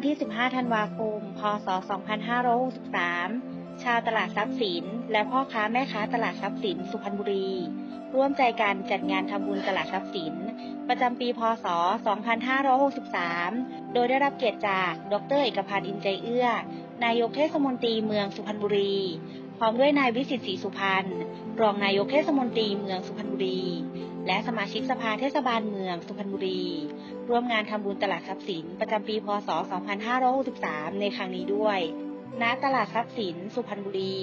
วันที่ 15 ธันวาคม พ.ศ.2563 ชาวตลาดทรัพย์สิน และพ่อค้าแม่ค้าตลาดทรัพย์สิน สุพรรณบุรี ร่วมใจกันจัดงานทำบุญตลาดทรัพย์สิน ประจำปี พ.ศ.2563 โดยได้รับเกียรติจาก ดร เอกพันธ์ อินใจเอื้อ นายกเทศมนตรีเมืองสุพรรณบุรี พร้อมด้วยนายวิสิตศรีสุพรรณรองนายกเทศมนตรีเมืองสุพรรณบุรี และสมาชิกสภาเทศบาลเมืองสุพรรณบุรี ร่วมงานทำบุญตลาดทรัพย์สินประจำปีพ.ศ.2563 ในครั้งนี้ด้วย ณ ตลาดทรัพย์สินสุพรรณบุรี